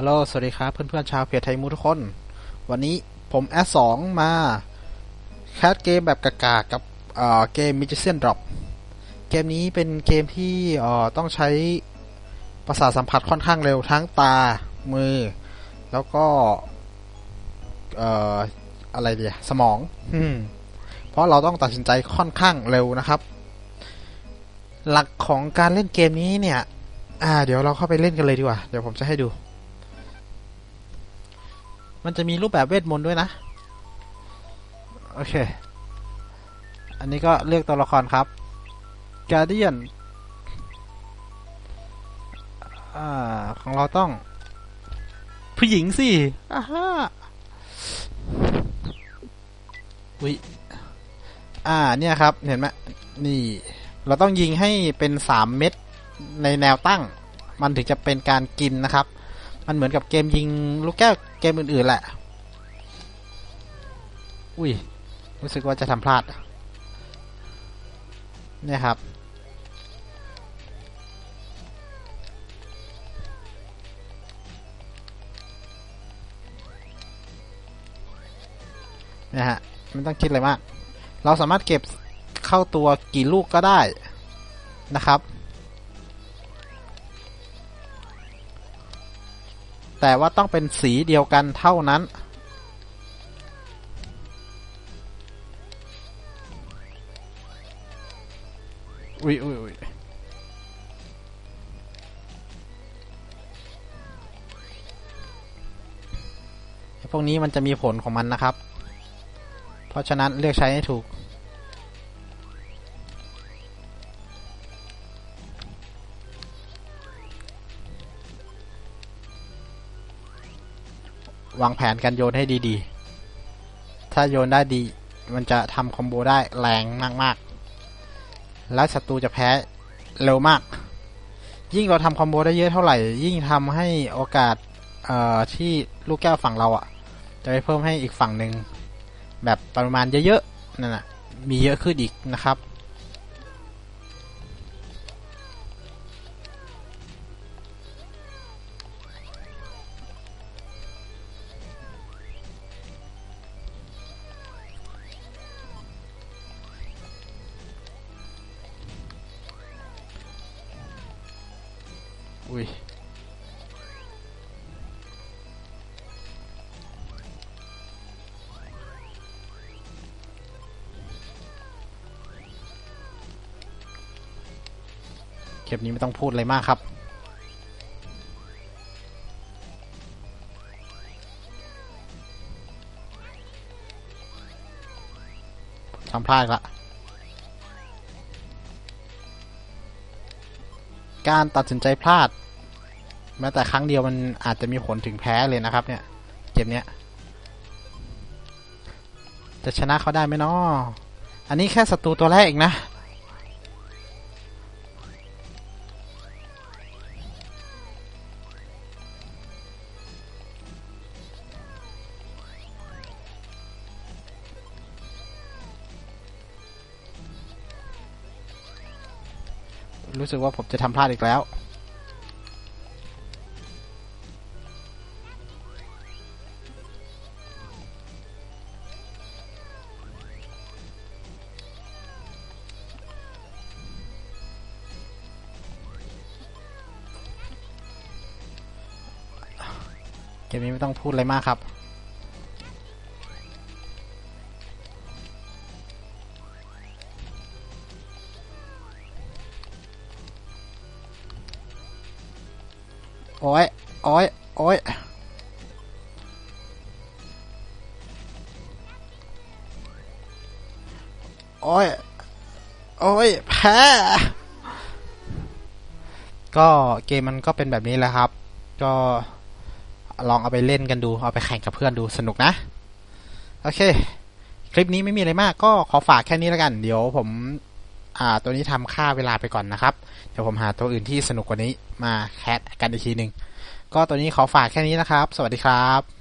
ฮัลโหล สวัสดีครับเพื่อนๆชาวเพจไทยมูทุกคน วันนี้ผมแอสสองมาแคสเกมแบบกากากับเกม Magician Drop เกมนี้เป็นเกมที่ต้องใช้ประสาทสัมผัสค่อนข้างเร็วทั้งตา มือ แล้วก็เอ่อะไรเดียสมองอืมเพราะเราต้องตัดสินใจค่อนข้างเร็วนะครับ หลักของการเล่นเกมนี้เนี่ย อ่า เดี๋ยวเราเข้าไปเล่นกันเลยดีกว่า เดี๋ยวผมจะให้ดู มันจะมีรูปแบบเวทมนต์ด้วยนะ โอเค อันนี้ก็เลือกตัวละครครับ Guardian อ่าของเราต้อง ผู้หญิงสิอ่าฮะวิอ่า เนี่ยครับ เห็นไหมนี่ เราต้องยิงให้เป็นสามเม็ดในแนวตั้ง มันถึงจะเป็นการกินนะครับ มันเหมือนกับเกมยิงลูกแก้วเกมอื่น ๆ แหละ อุ้ย รู้สึกว่าจะทำพลาด เนี่ยครับ นะฮะ ไม่ต้องคิดอะไรมาก เราสามารถเก็บเข้าตัวกี่ลูกก็ได้นะครับ แต่ว่าต้องเป็นสีเดียวกันเท่านั้น อุ้ยอุ้ยอุ้ยพวกนี้มันจะมีผลของมันนะครับ เพราะฉะนั้นเลือกใช้ให้ถูก วางแผนการโยนให้ดีๆ ถ้าโยนได้ดี มันจะทำคอมโบได้แรงมากๆ และศัตรูจะแพ้เร็วมาก ยิ่งเราทำคอมโบได้เยอะเท่าไหร่ ยิ่งทำให้โอกาสเอ่อที่ลูกแก้วฝั่งเราอะ่ะ จะไปเพิ่มให้อีกฝั่งหนึ่งแบบปริมาณเยอะๆนั่นนะมีเยอะขึ้นอีกนะครับ อุ้ยเก็บนี้ไม่ต้องพูดอะไรมากครับทำพลาดละ การตัดสินใจพลาด แม้แต่ครั้งเดียวมันอาจจะมีผลถึงแพ้เลยนะครับ เนี่ย เกมเนี้ย จะชนะเขาได้ไหมเนาะอันนี้แค่ศัตรูตัวแรกเองนะ รู้สึกว่าผมจะทำพลาดอีกแล้ว เกมนี้ไม่ต้องพูดอะไรมากครับ โอ้ยโอ้ยโอ้ยโอ้ยโอ้ยแพ้ก็เกมมันก็เป็นแบบนี้แหละครับ ก็ลองเอาไปเล่นกันดู เอาไปแข่งกับเพื่อนดูสนุกนะ โอเค คลิปนี้ไม่มีอะไรมาก ก็ขอฝากแค่นี้แล้วกัน เดี๋ยวผม อ่าตัวนี้ทำค่าเวลาไปก่อนนะครับ เดี๋ยวผมหาตัวอื่นที่สนุกกว่านี้มาแคสกันอีกทีหนึ่งก็ตัวนี้ขอฝากแค่นี้นะครับ สวัสดีครับ